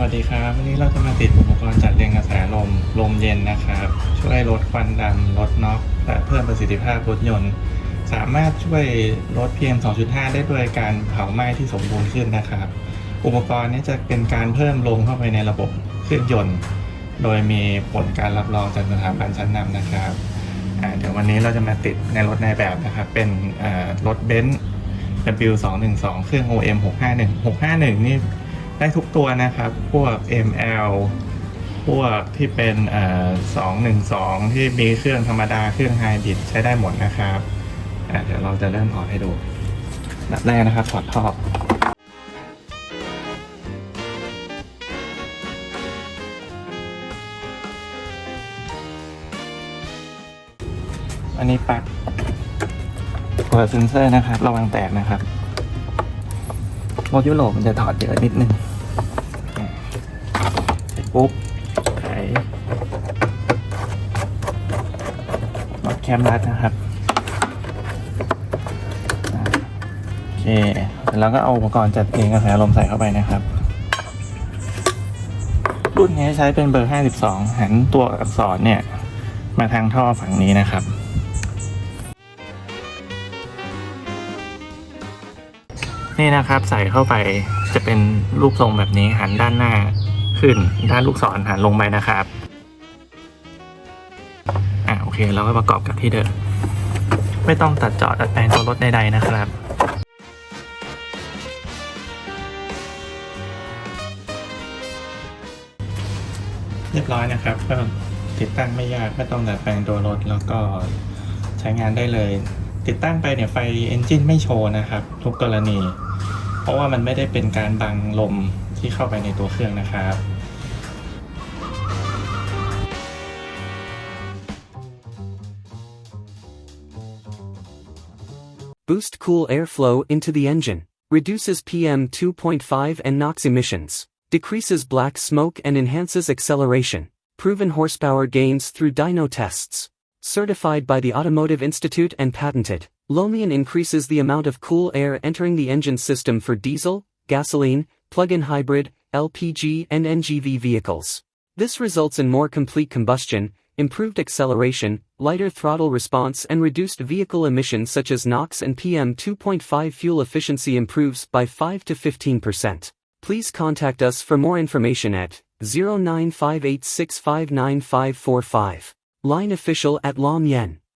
วัสดีครับ วันนี้เราจะมาติดอุปกรณ์จัดเรียงกระแสลม ลมเย็นนะครับ ช่วยลดควันดำลดน็อกและเพิ่มประสิทธิภาพรถยนต์ สามารถช่วยลด PM 2.5 ได้ด้วยการเผาไหม้ที่สมบูรณ์ขึ้นนะครับ อุปกรณ์นี้จะเป็นการเพิ่มลมเข้าไปในระบบเครื่องยนต์ โดยมีผลการรับรองจากสถาบันชั้นนำนะครับเดี๋ยววันนี้เราจะมาติดในรถในแบบนะครับ เป็นรถเบนซ์ W212 เครื่อง OM 651 651 นี่ ได้ทุกตัวนะครับ พวก ML พวกที่เป็นเอ่อ212ที่มีเครื่องธรรมดาเครื่องไฮบริดใช้ได้หมดนะครับเดี๋ยวเราจะเริ่มถอดให้ดูแบบแรกนะครับถอดท่ออันนี้ปลั๊กหัวเซนเซอร์นะครับ ระวังแตกนะครับ รถยุโรปมันจะถอดเยอะนิดนึงอะเสร็จปุ๊บไขน็อตแคมรัดนะครับอะโอเคเสร็จแล้วก็เอาอุปกรณ์จัดเพลงกระแสลมใส่เข้าไปนะครับ รุ่นนี้ใช้เป็นเบอร์ 52 หันตัวอักษรเนี่ย มาทางท่อฝั่งนี้นะครับ นี่นะครับใส่เข้าไปจะเป็นรูปทรงแบบนี้หันด้านหน้าขึ้น ด้านลูกศรหันลงไปนะครับอะโอเคเราก็ประกอบกับที่เดิมไม่ต้องตัดเจาะดัดแปลงตัวรถใดๆนะครับเรียบร้อยนะครับก็ติดตั้งไม่ยากไม่ต้องดัดแปลงตัวรถแล้วก็ใช้งานได้เลย ติดตั้งไปเนี่ยไฟเอนจินไม่โชว์นะครับ ทุกกรณี เพราะว่ามันไม่ได้เป็นการบังลมที่เข้าไปในตัวเครื่องนะครับ Boost cool airflow into the engine, reduces PM 2.5 and NOx emissions, decreases black smoke and enhances acceleration, proven horsepower gains through dyno tests. Certified by the Automotive Institute and patented, Lomian increases the amount of cool air entering the engine system for diesel, gasoline, plug-in hybrid, LPG and NGV vehicles. This results in more complete combustion, improved acceleration, lighter throttle response and reduced vehicle emissions such as NOx and PM 2.5 fuel efficiency improves by 5 to 15%. Please contact us for more information at 0958659545. Line official at Lam Yen.